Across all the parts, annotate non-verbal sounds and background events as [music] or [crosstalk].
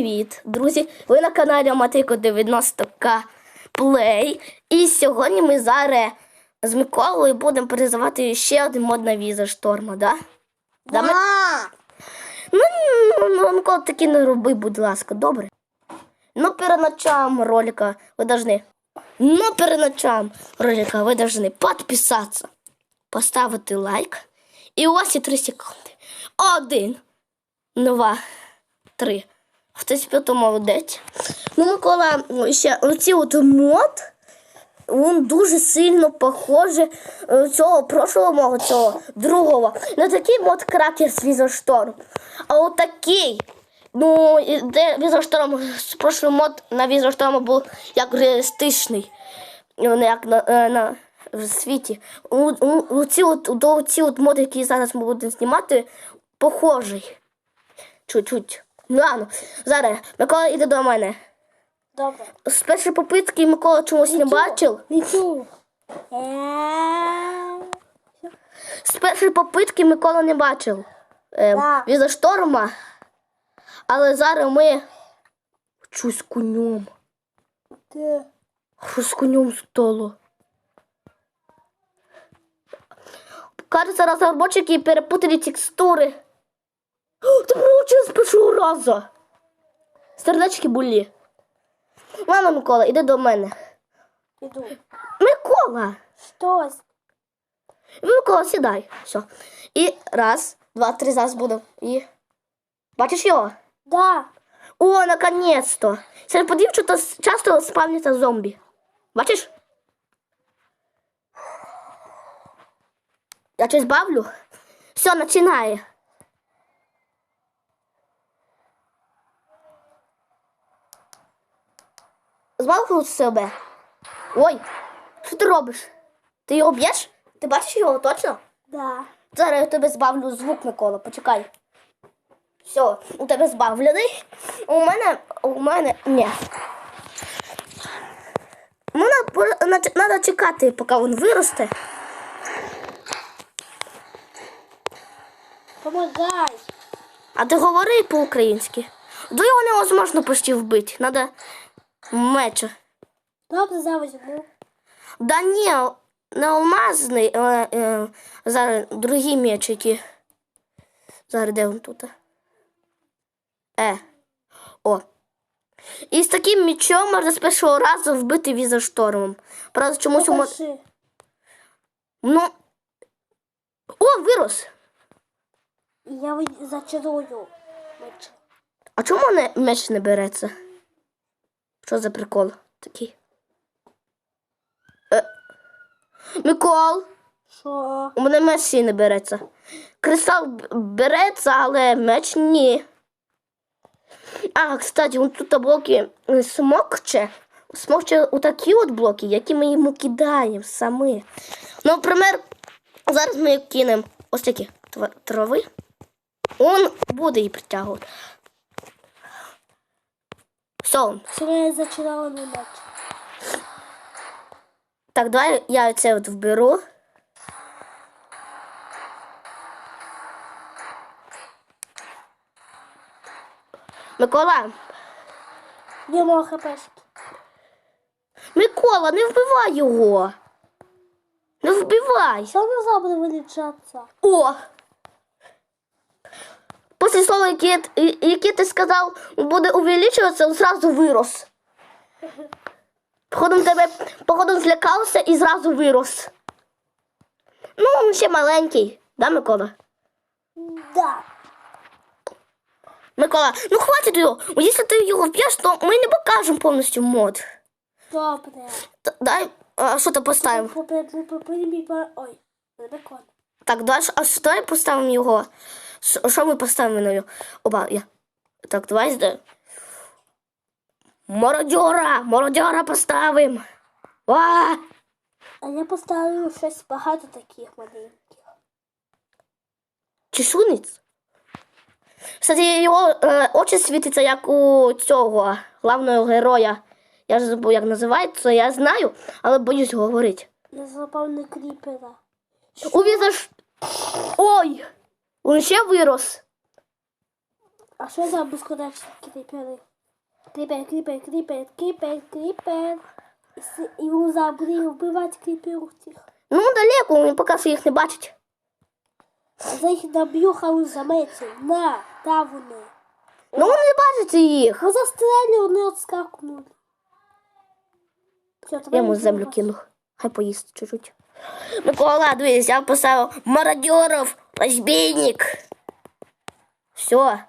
привіт, друзі! Ви на каналі Матико 90К Play. І сьогодні ми зараз з Миколою будемо призивати ще один мод на віза шторма, да? Да, ми- Ну, ну, ну, Микола, таки не роби, будь ласка, добре? Ну, перед началом ролика ви должны. Ну, перед началом ролика ви должны підписатися, поставити лайк. І у вас є 3 секунди. Один, два, три. Хтось п'ято молодець. Ну, Микола, ще оці от мод, він дуже сильно похожий е, цього прошлого мого цього другого. На такий мод кракер з Візошторм. А от такий, ну, де Візошторм, з прошлого мод на Візошторм був як реалістичний. Як на, е, на в світі. У, у, у ці от, до ці от моди, які зараз ми будемо знімати, похожий. Чуть-чуть. Ну, ладно. Зараз Микола йде до мене. Добре. З першої попитки Микола чомусь не бачив. Нічого. З першої попитки Микола не бачив е, віза шторма. Але зараз ми щось з конем. Ти. Що з конем стало? Кажется, розробники перепутали текстури. О, Ти получив з першого разу. Сердечки були. Мама Микола, іди до мене. Іду. Микола! Щось. Микола, сідай. Все. І раз, два, три, зараз буду. І. Бачиш його? Да. О, наконец-то! Серед подів, що то часто спавняться зомбі. Бачиш? Я щось бавлю. Все, починає. Змалкнув себе. Ой, що ти робиш? Ти його б'єш? Ти бачиш його точно? Да. Зараз я тебе збавлю звук, Микола, почекай. Все, у тебе збавлений. У мене. У мене. Ні. Мене треба чекати, поки він виросте. Помагай. А ти говори по-українськи. До його невозможно почти вбити. Надо меча. Добре, зараз візьму. Да ні, не алмазний, а е, зараз другі мечики. Зараз де він тут? Е. О. І з таким мечом можна з першого разу вбити віза штормом. Правда, чомусь у Ну. О, вирос! Я зачарую. меч. А чому мене меч не береться? Що за прикол такий? Е. Микол! Що? У мене меч ще не береться. Кристал береться, але меч ні. А, кстати, он тут блоки смокче. Смокче отакі от блоки, які ми йому кидаємо самі. Ну, наприклад, зараз ми кинемо ось такі трави. Он буде її притягувати. Все. Це я зачарований меч. Так, давай я це от вберу. Микола, Є мого хпшки. Микола, не вбивай його. Не вбивай. Що назад буде вилічатися? О! Після слова, яке, яке ти сказав, буде увеличуватися, зразу вирос. Походу тебе, походу злякався і зразу вирос. Ну, він ще маленький, да, Микола? Да. Микола, ну хватить його. Якщо ти його вб'єш, то ми не покажемо повністю мод. Добре. Т- Дай, а що ти поставимо? Попри- Ой, не. Так, давай, а що давай поставимо його. Що ми поставимо на його? Оба, я. Так, давай зде. Мародьора! Мародьора поставимо. Ва! А я поставлю щось багато таких маленьких. Чешуниць. Кстати, його е, очі світяться, як у цього главного героя. Я ж забув, як називається, я знаю, але боюсь говорити. Я запевне кріпера. Увіза ж. Ой! Він ще вирос. А що за безконечні кріпери? Кріпер, кріпер, кріпер, кріпер, кріпер. І він забрив вбивати кріперів цих. Ну, далеко, він поки що їх не бачить. За їх доб'ю, хай він заметив. На, та вони. Ну, він не бачить їх. Ну застрелили, вони отскакнули. Все, Я йому землю кинув. Хай поїсть чуть-чуть. Микола, дивись, я поставив мародеров, розбійник. Все.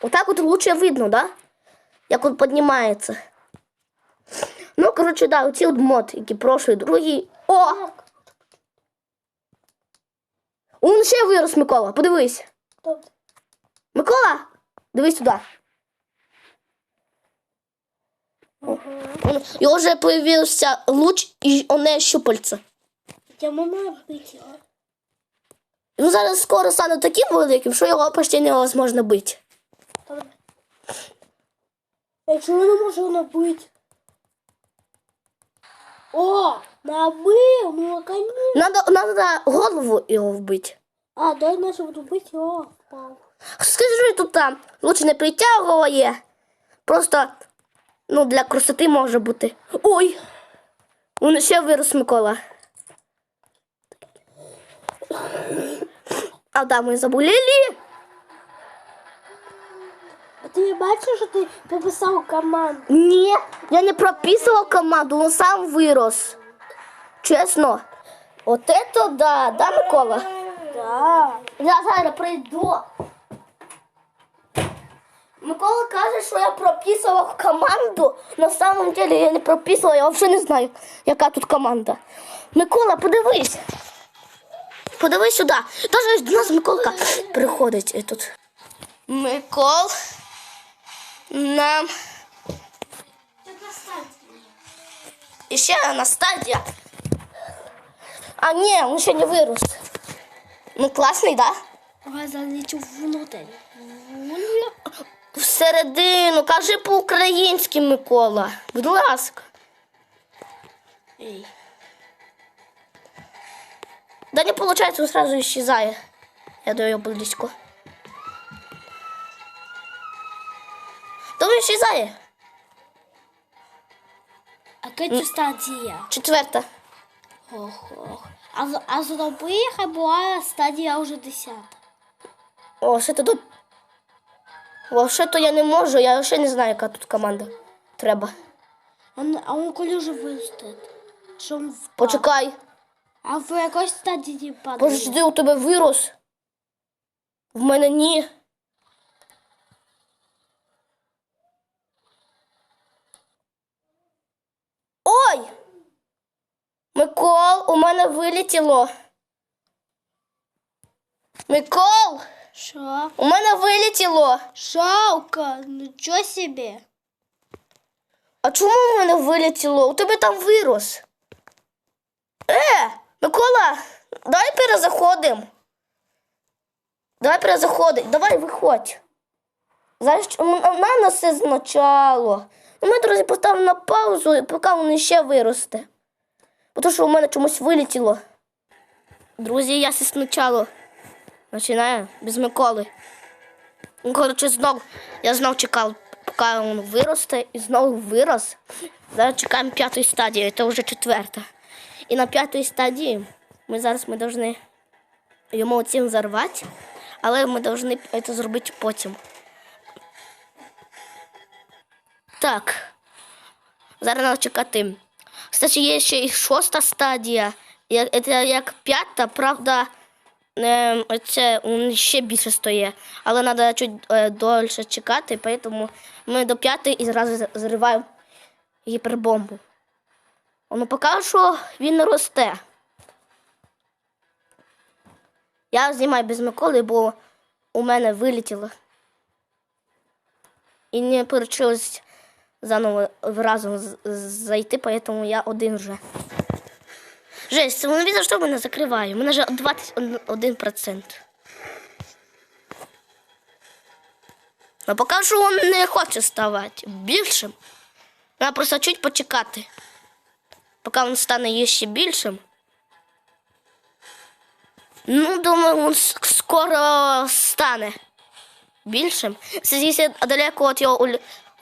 Вот так вот лучше видно, да? Як он піднімається. Ну, коротше, да, оці от мод, які прошлий, другий. О! Он ще вирос, Микола, подивись. Микола, дивись туди. Он- Його вже появився луч і оне щупальце. Я можу вбити його. Він зараз скоро стане таким великим, що його почти невозможно бити. Я не можу набити. О, набив, ну наконец. Надо, надо голову його вбити. А, дай наше буду бити його. впав. Скажи тут там, лучше не притягує. Просто ну, для красоти може бути. Ой! Він ще вирос Микола. А да, ми заболіли. А ти бачиш, що ти прописав команду? Ні, я не прописував команду, він сам вирос. Чесно. От это да, да, Микола? Да. Я зараз прийду. Микола каже, що я прописував команду. На самом деле я не прописував, я взагалі не знаю, яка тут команда. Микола, подивись. Подивись сюди. Даже до нас Миколка приходить тут. Микол. Нам. І ще одна стадія. А ні, він ще не вирос. Ну класний, так? Да? Давай залечу внутрь. Всередину, кажи по-українськи, Микола. Будь ласка. Ей. Да не получается, он сразу исчезает. Я даю близко. Да он исчезает. А яка стадія? Четверта. Ох, ох. А, а зроби, хай була стадія вже десята. О, ще тут. О, ще то я не можу, я ще не знаю, яка тут команда. Треба. А, а он коли вже він? Почекай. А в якої стадії падає? Подожди, у тебе вирос. В мене ні. Ой! Микол, у мене вилетіло. Микол, Що? у мене вилетіло. Жалко, нічого собі. А чому у мене вилетіло? У тебе там вирос. Е, Микола, давай перезаходимо. Давай перезаходимо. Давай виходь. В мене все спочатку. Ну, Ми, друзі, поставимо на паузу, і поки він ще виросте. Бо то, що у мене чомусь вилетіло. Друзі, я все спочатку починаю без Миколи. Ну, коротше, знов, я знов чекав, поки він виросте, і знову вирос. Зараз чекаємо п'ятої стадії, це вже четверта. І на п'ятій стадії ми зараз ми повинні йому цим зарвати, але ми повинні це зробити потім. Так. Зараз треба чекати. Кстати, є ще і шоста стадія. Це як п'ята, правда, е, це ще більше стоїть. Але треба чуть е, дольше чекати, тому ми до п'ятої і зразу зриваємо гіпербомбу. Ну, поки що він росте. Я знімаю без Миколи, бо у мене вилетіло. І не вийшло заново разом зайти, тому я один вже. Жесть, воно від що мене закриває. У мене вже 21%. Ну, поки що він не хоче ставати більшим. Треба просто чуть почекати. Поки він стане ще більшим. Ну, думаю, він скоро стане більшим. Якщо далеко от його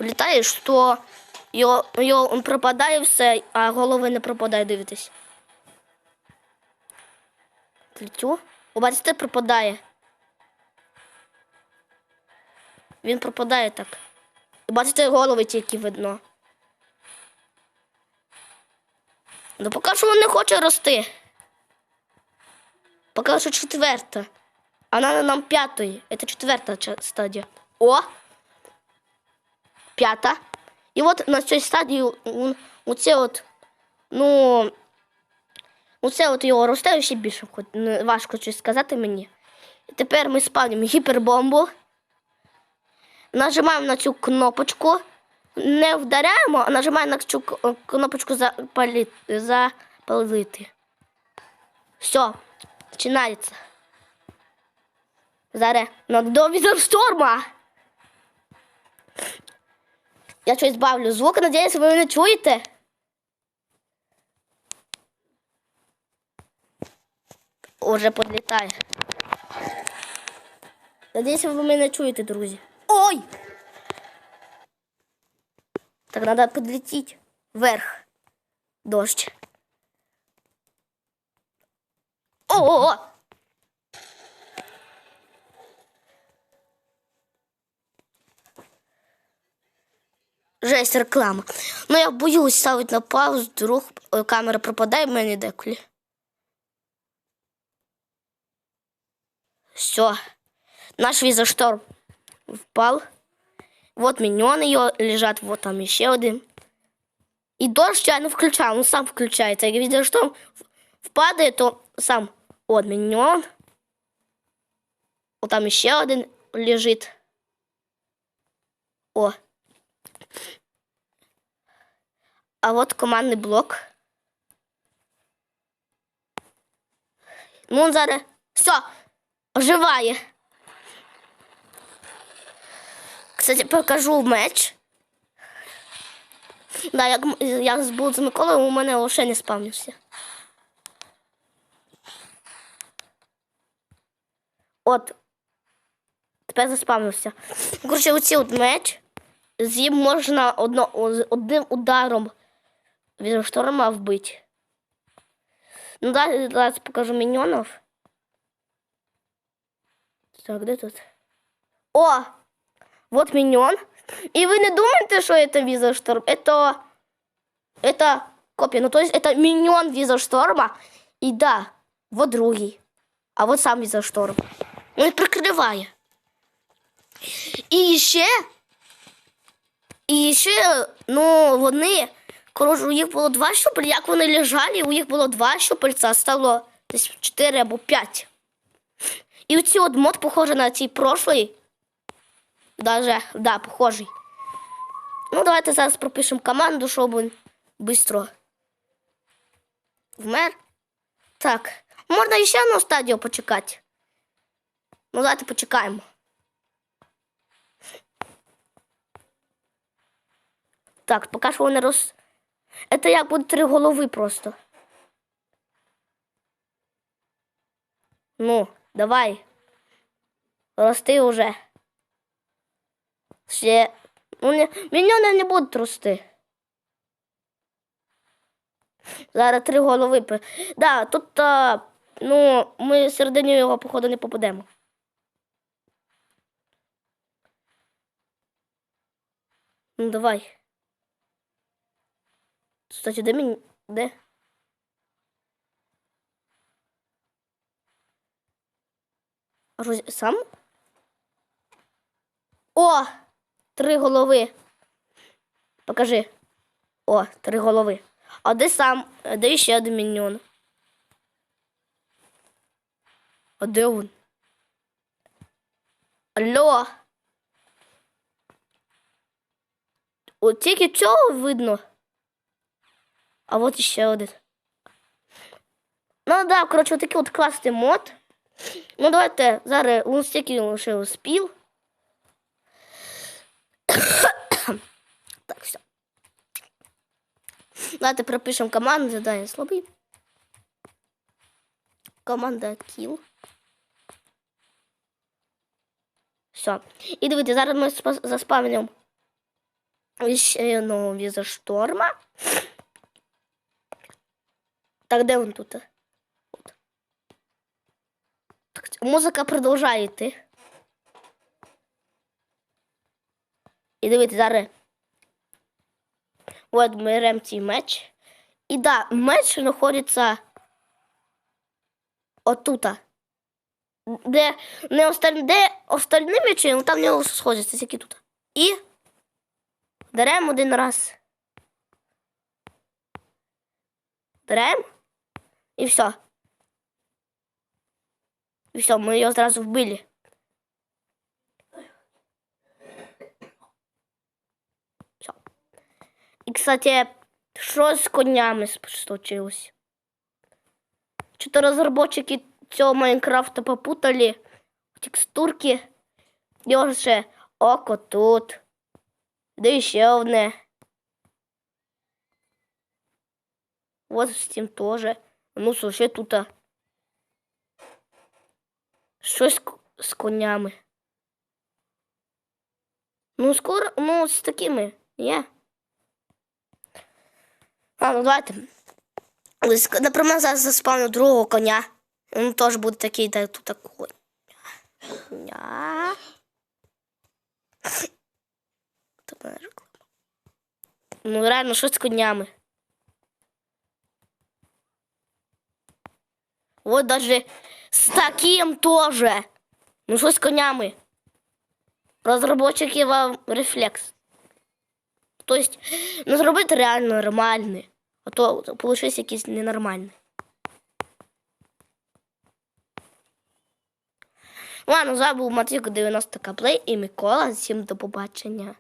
улітаєш, то його, його пропадає все, а голови не пропадає, дивитесь. Летю. О, бачите, пропадає. Він пропадає так. Бачите, голови тільки видно. Ну поки що він не хоче рости. Поки що четверта. А надо нам п'ятої. Це четверта стадія. О! П'ята. І от на цій стадії оце от, ну, оце от його росте ще більше, важко щось сказати мені. І тепер ми спавнимо гіпербомбу. Нажимаємо на цю кнопочку. Не вдаряємо, а нажимаємо на цю кнопочку запалити. Все, починається. Зараз до візершторма. Я щось збавлю звук, надіюсь, ви мене чуєте. Уже подлітає. Надіюсь, ви мене чуєте, друзі. Ой! Так треба підлетіти вверх. Дощ. О-о-о! Жесть реклама. Ну я боюсь ставити на паузу, вдруг е, камера пропадає в мене деколи. Все. Наш визошторм впал. Вот миньоны ее лежат, вот там еще один. И дождь я не включал, он сам включается. Я видел, что он впадает, то сам. Вот миньон. Вот там еще один лежит. О. А вот командный блок. Ну, он зараз. Все, оживає. Кстати, покажу меч. Да, як, як був з Миколою, у мене лише не спавнився. От. Тепер заспавнився. Коротше, оці от меч. З ним можна одно, одним ударом від шторма вбити. Ну да, зараз покажу міньонів. Так, де тут? О! Вот миньон. И вы не думаете, что это виза шторм? Это, это копия. Ну, то есть это миньон виза шторма. И да, вот другий. А вот сам виза шторм. Він прикриває. І ще, і ще, ну, вони, коротше, у їх було два щупальця, як вони лежали, у їх було два щупальця, а стало десь чотири або п'ять. І оці от мод похожий на цей прошлий. Даже, да, похожий. Ну, давайте зараз пропишемо команду, щоб він швидко вмер. Так, можна ще одну стадію почекати. Ну, давайте почекаємо. Так, поки що вони роз... Це як буде три голови просто. Ну, давай. Рости уже. Не, міньони не будуть рости. Зараз три голови. пи- Да, тут, а, ну, ми середині його, походу, не попадемо. Ну, давай. Кстати, де мені. Де? Роз... Сам? О! Три голови. Покажи. О, три голови. А де сам? А Де ще один? А де він? Алло. От тільки цього видно. А от ще один. Ну да, коротше, отакий от класний мод. Ну, давайте зараз він стільки лише успів. [coughs] Так, все. Давайте пропишемо команду задання слабий. Команда kill. Все. І дивіться, зараз ми спа- заспавнимо ще одного віза шторма. Так, де він тут? От. Так, музика продовжує йти. І дивіться, зараз. От ми беремо цей меч. І да, меч знаходиться отута. Де не осталь... де остальні мечі, ну там нього сходяться, які тут. І беремо один раз. Беремо. І все. І все, ми його зразу вбили. Все. І, кстати, що з конями случилось? Что-то разработчики цього Майнкрафта попутали текстурки. І ще око тут. Да ще одне. Вот з цим теж. Ну, слушай, тут. Щось к- з конями. Ну, скоро, ну, з такими, ні. А, ну давайте. Наприклад, зараз заспавню другого коня. Він теж буде такий, та тут. Коня. Ну, реально, що з конями? Вот даже з таким тоже. Ну, що з конями? Розробочики вам рефлекс. Тобто, ну зробити реально нормальний. А то получився якийсь ненормальний. Ладно, з вами був Матвійко 90 каплей і Микола. Всім до побачення.